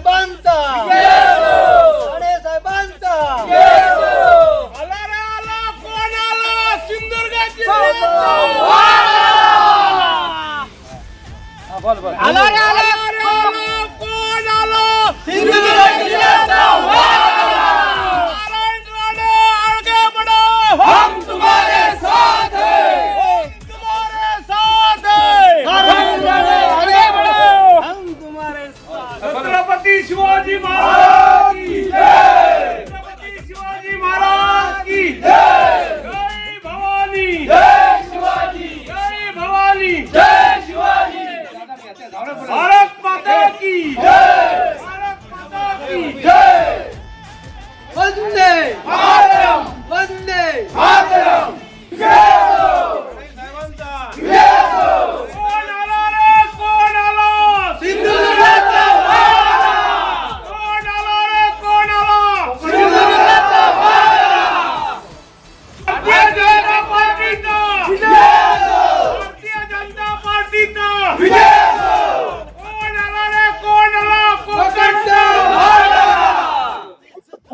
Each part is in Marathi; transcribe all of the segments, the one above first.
साहेबांचा राणे 원내! 원내! 원내!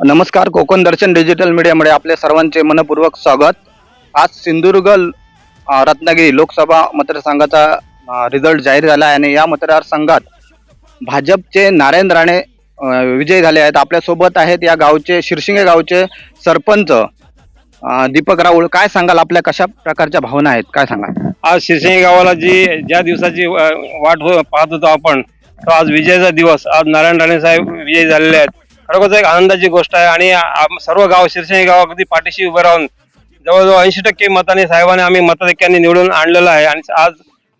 नमस्कार कोकण दर्शन डिजिटल मीडियामध्ये आपल्या सर्वांचे मनपूर्वक स्वागत. आज सिंधुदुर्ग रत्नागिरी लोकसभा मतदारसंघाचा रिझल्ट जाहीर झाला आहे आणि या मतदारसंघात भाजपचे नारायण राणे विजय विजयी झाले आहेत. आपल्यासोबत आहेत या गावचे शिरशिंगे गावचे सरपंच दीपक राऊळ. काय सांगाल आपल्या कशा प्रकारच्या भावना आहेत? काय सांगाल? आज शिरशिंगे गावाला जी ज्या दिवसाची वाट हो- पाहत होतो आपण तो आज विजयाचा दिवस. आज नारायण राणे साहेब विजयी झालेले आहेत. खरोखरच एक आनंदाची गोष्ट आहे आणि आम- सर्व गाव शिरसिंग गाव अगदी पाठीशी उभं राहून जवळजवळ ऐंशी टक्के मताने साहेबांनी आम्ही मताधिक्यांनी निवडून आणलेलं आहे. आणि आज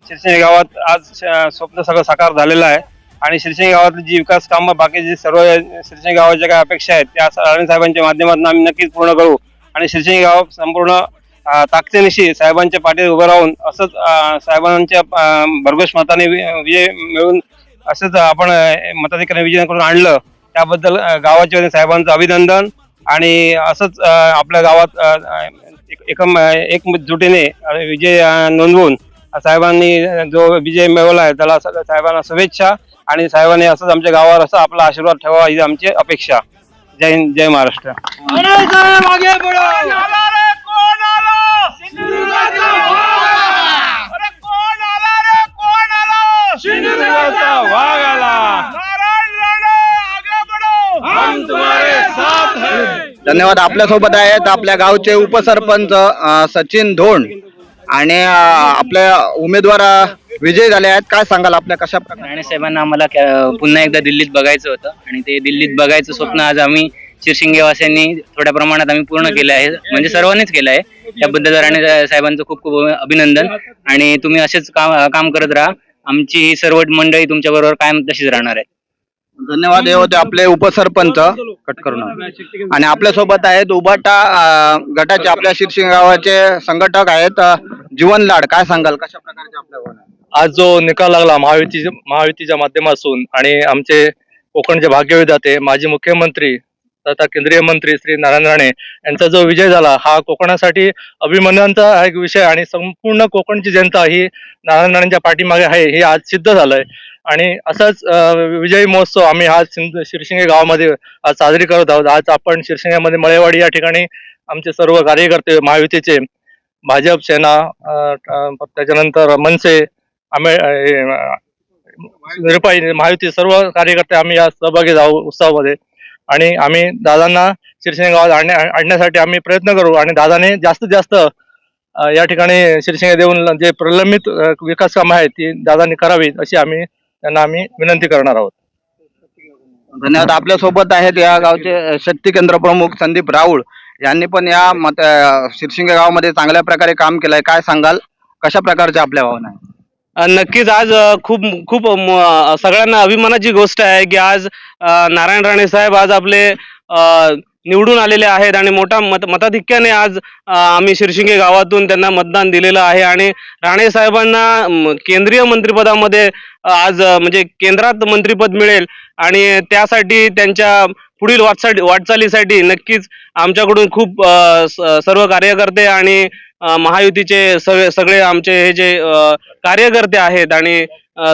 शिरसिंग गावात आज श- स्वप्न सगळं साकार झालेलं आहे. आणि शिरसिंग गावातली जी विकास कामं बाकीची जी सर्व शिरसिंग गावाच्या काही अपेक्षा आहेत त्या राणे साहेबांच्या माध्यमातून आम्ही नक्कीच पूर्ण करू. आणि शिरसिंग गाव संपूर्ण अ, ताकदीनिशी साहेबांच्या पाठीत उभं राहून असंच साहेबांच्या अ, भरघोस मताने वि- विजय मिळून असंच आपण अ, मताधिकाऱ्यांनी विजय करून आणलं. त्याबद्दल गावाच्या वतीने साहेबांचं अभिनंदन आणि असंच आपल्या गावात एक- एकम एकजुटीने विजय नोंदवून साहेबांनी जो विजय मिळवला आहे त्याला साहेबांना शुभेच्छा आणि साहेबांनी असंच आमच्या गावावर असं आपला आशीर्वाद ठेवा ही आमची अपेक्षा. जय हिंद जय महाराष्ट्र. वाघ साहेब आगे बढ़ो कोण आला रे कोण आला सिंधुदुर्गाचा अरे कोण आला रे कोण आला सिंधुदुर्गाचा वाघ आला नारायण राणे आगे बढ़ो हम तुम्हारे साथ हैं धन्यवाद आपल्यासोबत आहेत आपल्या गावचे उपसरपंच सचिन धोंड आणि आपल्या उमेदवार विजय झाले आहेत. काय सांगाल आपल्या कशा प्रकारे? राणे साहेबांना आम्हाला पुन्हा एकदा दिल्लीत बघायचं होतं आणि ते दिल्लीत बघायचं स्वप्न आज आम्ही शिरशिंगेवासियांनी थोड्या प्रमाणात आम्ही पूर्ण केलं आहे. म्हणजे सर्वांनीच केलं आहे. त्याबद्दल राणे साहेबांचं खूप खूप अभिनंदन आणि तुम्ही असेच काम काम करत राहा. आमची ही सर्व मंडळी तुमच्या बरोबर कायम तशीच राहणार आहे धन्यवाद हे होते आपले उपसरपंच कट करून आणि आपल्यासोबत आहेत उभाटा अ, गटाचे आपल्या शिरशिंग गावाचे संघटक आहेत जीवन लाड काय सांगाल कशा प्रकारचे आपल्या भावना आहेत? आज जो निकाल लागला महायुती महायुतीच्या माध्यमातून आणि आमचे कोकणचे भाग्यविधाते माजी मुख्यमंत्री तथा केंद्रीय मंत्री श्री नारायण राणे यांचा जो विजय झाला हा कोकणासाठी अभिमानांचा हा एक विषय आणि संपूर्ण कोकणची जनता ही नारायण राणेंच्या पाठीमागे आहे हे आज सिद्ध झालंय आणि असाच विजयी महोत्सव आम्ही आज सिंध शिरशिंगे गावामध्ये आज साजरी करत आहोत. आज आपण शिरशिंग्यामध्ये मळेवाडी या ठिकाणी आमचे सर्व कार्यकर्ते महायुतीचे भाजप सेना त्याच्यानंतर मनसे आम्ही निरपाई महायुती सर्व कार्यकर्ते आम्ही या सहभागी जाऊ उत्सवामध्ये. आणि आम्ही दादांना शिरशिंगे गावात आणण्या आणण्यासाठी आम्ही प्रयत्न करू आणि दादाने जास्तीत जास्त या ठिकाणी शिरशिंगे देऊन जे प्रलंबित विकास कामं आहेत ती दादांनी करावीत अशी आम्ही त्यांना आम्ही विनंती करणार आहोत. धन्यवाद. आपल्यासोबत आहेत या गावचे शक्ती केंद्र प्रमुख संदीप राऊळ. यांनी पण या मत शिरशिंगे गावामध्ये चांगल्या प्रकारे काम केलंय. काय सांगाल? कशा प्रकारच्या आपल्या भावना आहेत? नक्कीच आज खूप खूप सगळ्यांना अभिमानाची गोष्ट आहे की आज नारायण राणे साहेब आज आपले अ, निवडून आलेले आहेत आणि मोठा मत मताधिक्याने आज आम्ही शिरशिंगे गावातून त्यांना मतदान दिलेलं आहे आणि राणे साहेबांना केंद्रीय मंत्रिपदामध्ये आज म्हणजे केंद्रात मंत्रिपद मिळेल आणि त्यासाठी त्यांच्या पुढील वाटचाल वाटचालीसाठी नक्कीच आमच्याकडून खूप स- सर्व कार्यकर्ते आणि महायुतीचे सगळे सगळे आमचे हे जे कार्यकर्ते आहेत आणि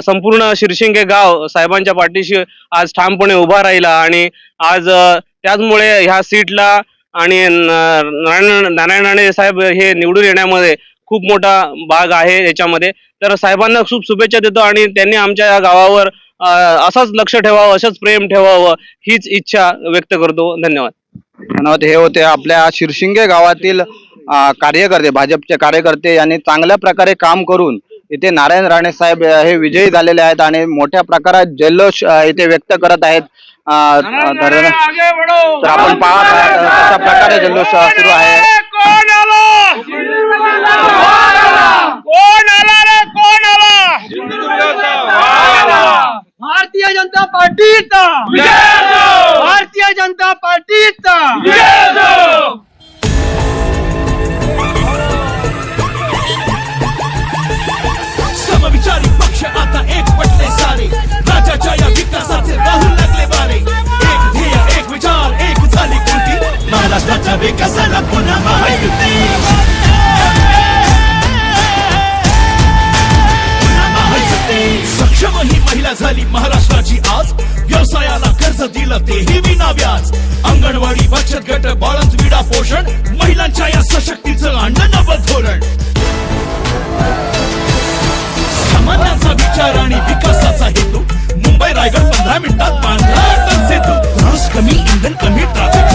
संपूर्ण शिरशिंगे गाव साहेबांच्या पाठीशी आज ठामपणे उभा राहिला आणि आज त्याचमुळे ह्या सीटला आणि नारायण नारायण राणे साहेब हे निवडून येण्यामध्ये खूप मोठा भाग आहे याच्यामध्ये. तर साहेबांना खूप शुभेच्छा देतो आणि त्यांनी आमच्या या गावावर असंच लक्ष ठेवावं असंच प्रेम ठेवावं हीच इच्छा व्यक्त करतो. धन्यवाद. धन्यवाद. हे होते आपल्या शिरशिंगे गावातील कार्यकर्ते भाजपचे कार्यकर्ते यांनी चांगल्या प्रकारे काम करून इथे नारायण राणे साहेब हे विजयी झालेले आहेत आणि मोठ्या प्रकारात जल्लोष इथे व्यक्त करत आहेत. अ, तर आपण पाहत आहात अ, कशा प्रकारे जल्लोष सुरू आहे. कोण आला? कोण आला? विकासाला पुन्हा महायुती. सक्षम ही महिला झाली महाराष्ट्राची आज व्यवसायाला कर्ज दिलं तेही विना व्याज. अंगणवाडी बचत गट बाळंत विडा पोषण महिलांच्या या सशक्तीचं नवं धोरण. सामान्यांचा विचार आणि विकासाचा हेतू. मुंबई रायगड पंधरा मिनिटात बांधला अटल सेतू. कमी इंधन कमी ट्रॅफिकचा